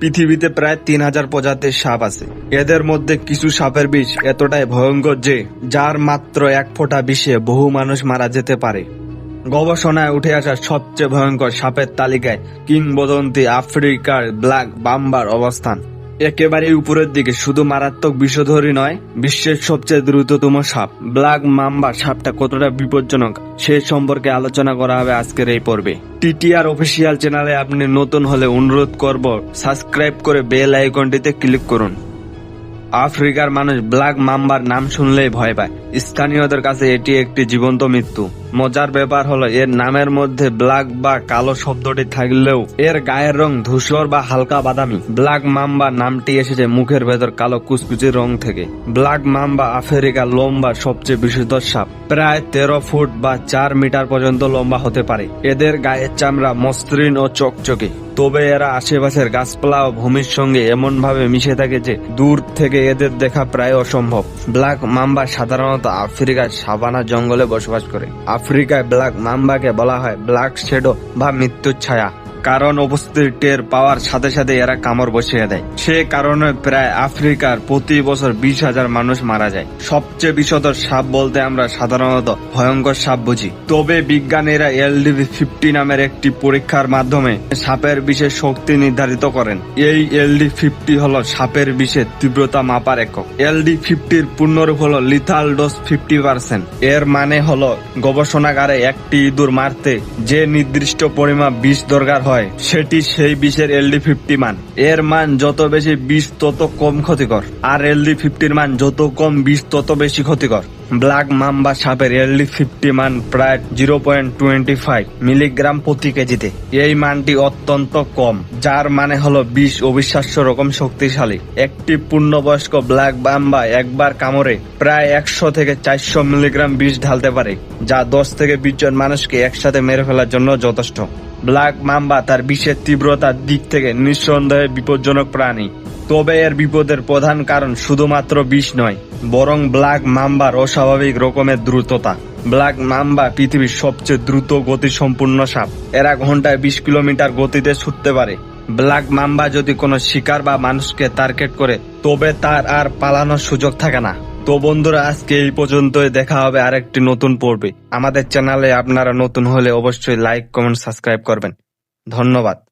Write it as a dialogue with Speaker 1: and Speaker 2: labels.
Speaker 1: পৃথিবীতে প্রায় তিন হাজার প্রজাতির সাপ আছে। এদের মধ্যে কিছু সাপের বিষ এতটাই ভয়ঙ্কর যে, যার মাত্র এক ফোঁটা বিষে বহু মানুষ মারা যেতে পারে। গবেষণায় উঠে আসা সবচেয়ে ভয়ঙ্কর সাপের তালিকায় কিংবদন্তি আফ্রিকার ব্ল্যাক বাম্বার অবস্থান। একেবারে উপরের দিকে, শুধু মারাত্মক বিষধরী নয়, বিশ্বের সবচেয়ে দ্রুততম সাপ, ব্ল্যাক মাম্বা সাপটা কতটা বিপজ্জনক, সে সম্পর্কে আলোচনা করা হবে আজকের এই পর্বে। টিটিআর অফিসিয়াল চ্যানেলে আপনি নতুন হলে অনুরোধ করব, সাবস্ক্রাইব করে বেল আইকনটিতে ক্লিক করুন। আফ্রিকার মানুষ ব্ল্যাক মাম্বার নাম শুনলেই ভয় পায়। স্থানীয়দের কাছে এটি একটি জীবন্ত মৃত্যু। মজার ব্যাপার হলো, এর নামের মধ্যে ব্ল্যাক বা কালো শব্দটি থাকলেও এর গায়ের রং ধূসর বা হালকা বাদামি। ব্ল্যাক মাম্বা নামটি এসেছে মুখের ভেতর কালো কুচকুচি রং থেকে। ব্ল্যাক মাম্বা আফ্রিকার লম্বা সবচেয়ে বিশুদ্ধ সাপ। প্রায় তেরো ফুট বা চার মিটার পর্যন্ত লম্বা হতে পারে। এদের গায়ের চামড়া মসৃণ ও চকচকে। তবে এরা আশেপাশের গাছপালা ও ভূমির সঙ্গে এমন ভাবে মিশে থাকে যে দূর থেকে এদের দেখা প্রায় অসম্ভব। ব্ল্যাক মাম্বা সাধারণত আফ্রিকার সাবানা জঙ্গলে বসবাস করে। আফ্রিকায় ব্ল্যাক মাম্বাকে বলা হয় ব্ল্যাক শেডো বা মৃত্যুর ছায়া। কারণ উপস্থিতি টের পাওয়ার সাথে সাথে এরা কামড় বসিয়ে দেয়। সে কারণে প্রায় আফ্রিকার প্রতি বছর বিশ হাজার মানুষ মারা যায়। সবচেয়ে বিষধর সাপ বলতে আমরা সাধারণত ভয়ঙ্কর সাপ বুঝি। তবে বিজ্ঞানীরা এলডিভি ফিফটি নামের একটি পরীক্ষার মাধ্যমে সাপের বিষের শক্তি নির্ধারিত করেন। এই এলডি ফিফটি হল সাপের বিষের তীব্রতা মাপার একক। এলডি ফিফটির পূর্ণরূপ হল লিথাল ডোজ ফিফটি পার্সেন্ট এর মানে হল গবেষণাগারে একটি ইঁদুর মারতে যে নির্দিষ্ট পরিমাণ বিষ দরকার হয় সেটি সেই বিষের এলডি ফিফটি মান। এর মান যত বেশি বিষ তত কম ক্ষতিকর। আর এলডি ফিফটির মান যত কম বিষ তত বেশি ক্ষতিকর। ব্ল্যাক মাম্বা সাপের এলডি ফিফটি মান প্রায় zero point twenty five milligram প্রতি কেজিতে। এই মানটি অত্যন্ত কম, যার মানে হলো বিষ অবিশ্বাস্য রকম শক্তিশালী। একটি পূর্ণবয়স্ক ব্ল্যাক মাম্বা একবার কামড়ে প্রায় একশো থেকে চারশো মিলিগ্রাম বিষ ঢালতে পারে, যা দশ থেকে বিশ জন মানুষকে একসাথে মেরে ফেলার জন্য যথেষ্ট। ব্ল্যাক মাম্বা তার বিষের তীব্রতার দিক থেকে নিঃসন্দেহে বিপজ্জনক প্রাণী। তবে এর বিপদের প্রধান কারণ শুধুমাত্র বিষ নয়, বরং ব্ল্যাক মাম্বার অস্বাভাবিক রকমের দ্রুততা। ব্ল্যাক মাম্বা পৃথিবীর সবচেয়ে দ্রুত গতি সম্পূর্ণ সাপ। এরা ঘন্টায় বিশ কিলোমিটার গতিতে ছুটতে পারে। ব্ল্যাক মাম্বা যদি কোনো শিকার বা মানুষকে টার্গেট করে, তবে তার আর পালানোর সুযোগ থাকে না। তো বন্ধুরা, আজকে এই পর্যন্তই। দেখা হবে আরেকটি নতুন পর্বে। আমাদের চ্যানেলে আপনারা নতুন হলে অবশ্যই লাইক, কমেন্ট, সাবস্ক্রাইব করবেন। ধন্যবাদ।